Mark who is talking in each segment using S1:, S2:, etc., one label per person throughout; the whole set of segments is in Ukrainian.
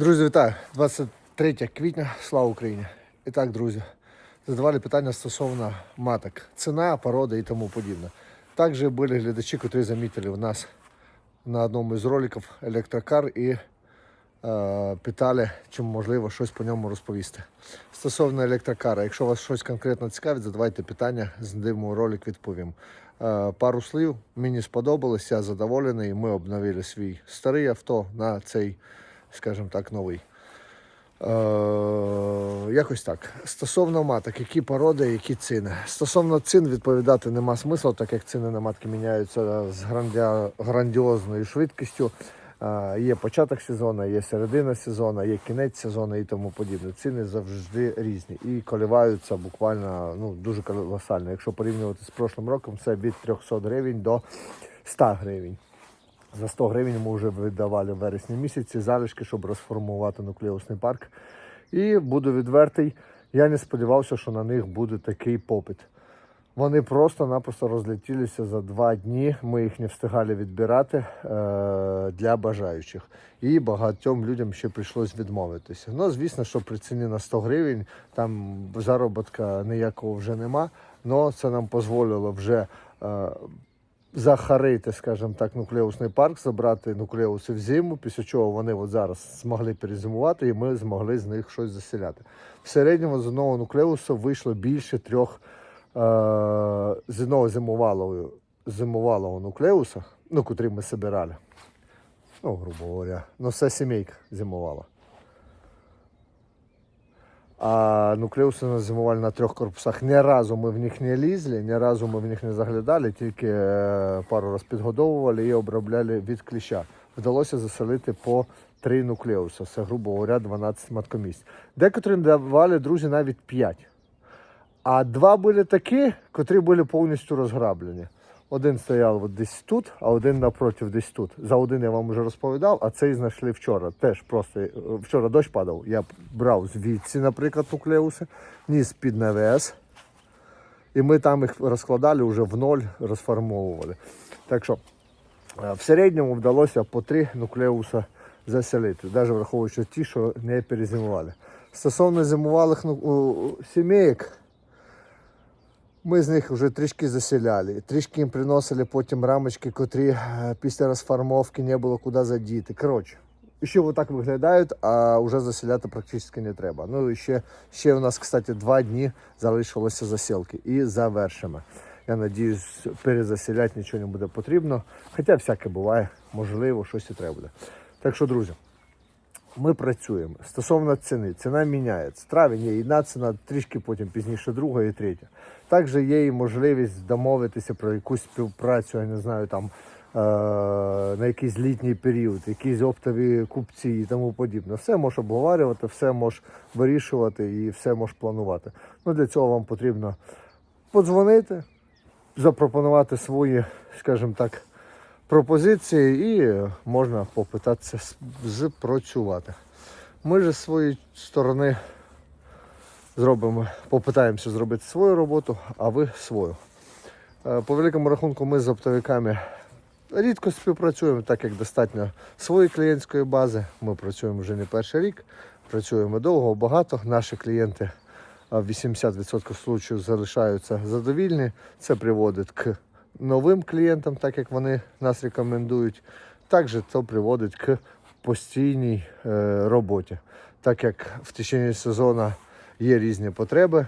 S1: Друзі, вітаю! 23 квітня, слава Україні! І так, друзі, задавали питання стосовно маток, ціна, порода і тому подібне. Також були глядачі, які замітили у нас на одному із роликів електрокар і е, питали, чи можливо щось по ньому розповісти. Стосовно електрокара, якщо вас щось конкретно цікавить, задавайте питання, знімемо ролик, відповім. Е, пару слів, мені сподобалось, я задоволений. Ми обновили свій старий авто на цей, скажімо так, новий. Е, якось так. Стосовно маток, які породи, які ціни. Стосовно цін відповідати нема смислу, так як ціни на матки міняються з грандя... грандіозною швидкістю. Е, є початок сезону, є середина сезону, є кінець сезону і тому подібне. Ціни завжди різні і коливаються буквально ну, дуже колосально. Якщо порівнювати з прошлим роком, це від 300 гривень до 100 гривень. За 100 гривень ми вже видавали в вересні місяці залишки, щоб розформувати нуклеусний парк. І буду відвертий, я не сподівався, що на них буде такий попит. Вони просто-напросто розлетілися за два дні. Ми їх не встигали відбирати е, для бажаючих. І багатьом людям ще прийшлось відмовитися. Ну, звісно, що при ціні на 100 гривень там заробітка ніякого вже нема. але це нам дозволило вже. Е, захарити, скажімо так, нуклеусний парк, забрати нуклеуси в зиму, після чого вони от зараз змогли перезимувати, і ми змогли з них щось заселяти. В середньому з одного нуклеусу вийшло більше трьох е- з одного зимувалого, зимувалого нуклеуса, ну, котрий ми збирали. Ну, грубо говоря, ну все сімейка зимувала. А нуклеуси зимували на трьох корпусах. Ні разу ми в них не лізли, ні разу ми в них не заглядали, тільки е, пару раз підгодовували і обробляли від кліща. Вдалося заселити по три нуклеуси. Це, грубо говоря, 12 маткомісць. Декотрим давали, друзі, навіть 5. А два були такі, котрі були повністю розграблені. Один стояв от десь тут, а один напротив десь тут. За один я вам вже розповідав, а цей знайшли вчора. Теж просто е, вчора дощ падав. Я брав звідси, наприклад, нуклеуси, ніс під навес. І ми там їх розкладали вже в ноль, розформовували. Так що е, в середньому вдалося по три нуклеуса заселити, навіть враховуючи ті, що не перезимували. Стосовно зимувалих сімейок, ми з них вже трішки заселяли. Трішки їм приносили потім рамочки, котрі е, після розформовки не було куди задіти. Коротше, ще отак виглядають, а вже заселяти практично не треба. Ну і ще, ще у нас, кстати, два дні залишилося засілки і завершимо. Я надіюсь, перезаселяти нічого не буде потрібно. Хоча всяке буває, можливо, щось і треба буде. Так що, друзі, ми працюємо. Стосовно ціни, ціна міняється. Травень є одна ціна, трішки потім пізніше друга і третя. Також є і можливість домовитися про якусь співпрацю, я не знаю, там е- на якийсь літній період, якісь оптові купці і тому подібне. Все можеш обговорювати, все можеш вирішувати і все можеш планувати. Ну, для цього вам потрібно подзвонити, запропонувати свої, скажімо так, пропозиції і можна попитатися спрацювати. Ми ж з своєї сторони зробимо, попитаємося зробити свою роботу, а ви свою. Е, По великому рахунку ми з оптовиками рідко співпрацюємо, так як достатньо своєї клієнтської бази. Ми працюємо вже не перший рік, працюємо довго, багато. Наші клієнти в 80% случаїв залишаються задовільні. Це приводить к новим клієнтам, так як вони нас рекомендують. Також це приводить к постійній е, роботі, так як в течение сезону є різні потреби.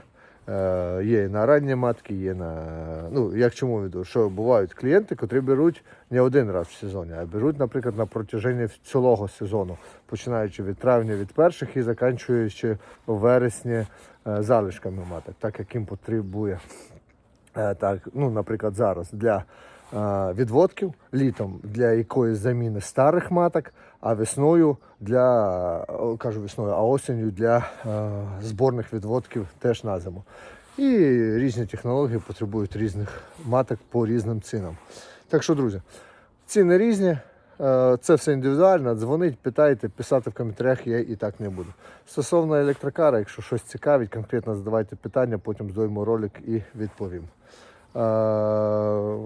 S1: Е, є і на ранні матки, є на. Ну, як чому веду, що бувають клієнти, котрі беруть не один раз в сезоні, а беруть, наприклад, на протяженні цілого сезону, починаючи від травня від перших і закінчуючи у вересні е, залишками маток, так як їм потребує. Е, Так, ну, наприклад, зараз для відводків, літом для якоїсь заміни старих маток, а весною для кажу весною, а осінню для е, зборних відводків теж на зиму. І різні технології потребують різних маток по різним цінам. Так що, друзі, ціни різні. е, Це все індивідуально. Дзвонить, питайте, писати в коментарях я і так не буду. Стосовно електрокара, якщо щось цікавить, конкретно задавайте питання, потім здоймо ролик і відповім. Е,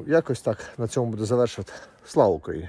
S1: Якось так на цьому буду завершувати. Слава Україні!